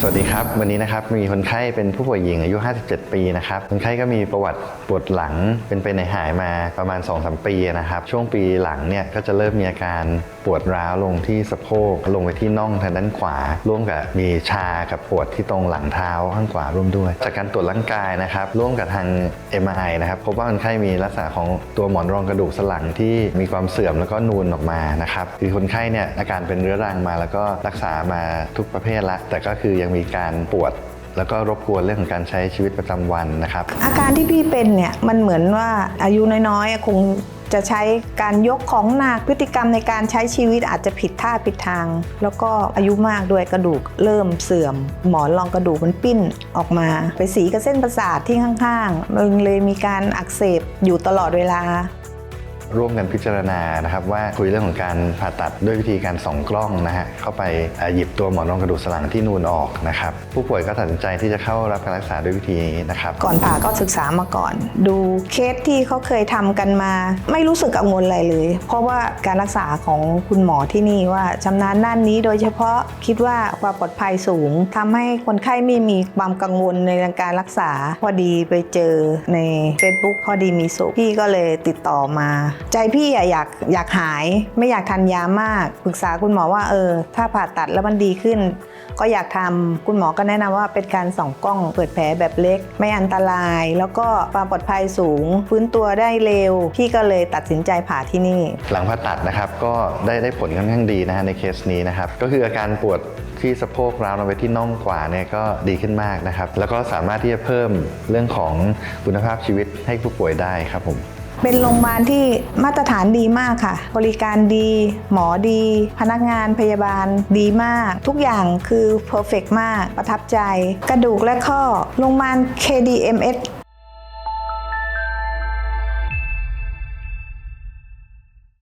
สวัสดีครับ วันนี้นะครับมีคนไข้เป็นผู้ป่วยหญิงอายุ 57 ปีนะครับคนไข้ก็มีประวัติปวดหลังเป็นไปในหายมาประมาณ 2-3 ปีนะครับ ช่วงปีหลังเนี่ยก็จะเริ่มมีอาการปวดร้าวลงที่สะโพกลงไปที่น่องทางด้านขวา ร่วมกับมีชากับปวดที่ตรงหลังเท้าข้างขวาร่วมด้วย จากการตรวจร่างกายนะครับ ร่วมกับทาง MRI นะครับพบว่าคนไข้มีลักษณะของตัวหมอนรองกระดูกสันหลังที่มีความเสื่อมแล้วก็นูนออกมานะครับคือคนไข้เนี่ยอาการเป็นเรื้อรังมาแล้วก็รักษามาทุกประเภทละแต่ก็คือยังมีการปวด แล้วก็รบกวนเรื่องของการใช้ชีวิตประจำวันนะครับ อาการที่พี่เป็นเนี่ยมันเหมือนว่าอายุน้อยๆคงจะใช้การยกของหนักพฤติกรรมในการใช้ชีวิตอาจจะผิดท่าผิดทาง แล้วก็อายุมากด้วยกระดูกเริ่มเสื่อม หมอนรองกระดูกมันปิ้นออกมา ไปสีกับเส้นประสาทที่ข้างๆมันเลยมีการอักเสบอยู่ตลอดเวลา ร่วมกันพิจารณานะครับว่าคุยเรื่องของการผ่าตัดด้วยวิธีการส่องกล้องนะฮะเข้าไปหยิบตัวหมอนรองกระดูกสันหลังที่นูนออกนะครับผู้ป่วยก็ตัดสินใจที่จะเข้ารับการรักษาด้วยวิธีนี้นะครับก่อนผ่าก็ศึกษามาก่อน ดูเคสที่เขาเคยทำกันมา ไม่รู้สึกกังวลอะไรเลย เพราะว่าการรักษาของคุณหมอที่นี่ว่าชำนาญด้านนี้โดยเฉพาะคิดว่าความปลอดภัยสูงทำให้คนไข้ไม่มีความกังวลในการรักษา พอดีไปเจอใน Facebook พอดีมีสุขพี่ก็เลยติดต่อมาใจพี่อยากอยากหายไม่อยากทานยามาก ปรึกษาคุณหมอว่าเออ ถ้าผ่าตัดแล้วมันดีขึ้น ก็อยากทำคุณหมอก็แนะนำว่าเป็นการส่องกล้องเปิดแผลแบบเล็ก ไม่อันตราย แล้วก็ความปลอดภัยสูง ฟื้นตัวได้เร็ว พี่ก็เลยตัดสินใจผ่าที่นี่ หลังผ่าตัดนะครับก็ได้ได้ผลค่อนข้างดีนะฮะในเคสนี้นะครับก็คืออาการปวดที่สะโพกร้าวลงไปที่น่องขวาเนี่ยก็ดีขึ้นมากนะครับ แล้วก็สามารถที่จะเพิ่มเรื่องของคุณภาพชีวิตให้ผู้ป่วยได้ครับผม เป็นโรงพยาบาลที่มาตรฐานดีมากค่ะ บริการดี หมอดี พนักงานพยาบาลดีมาก ทุกอย่างคือเพอร์เฟกมาก ประทับใจ กระดูกและข้อ โรงพยาบาล KDMS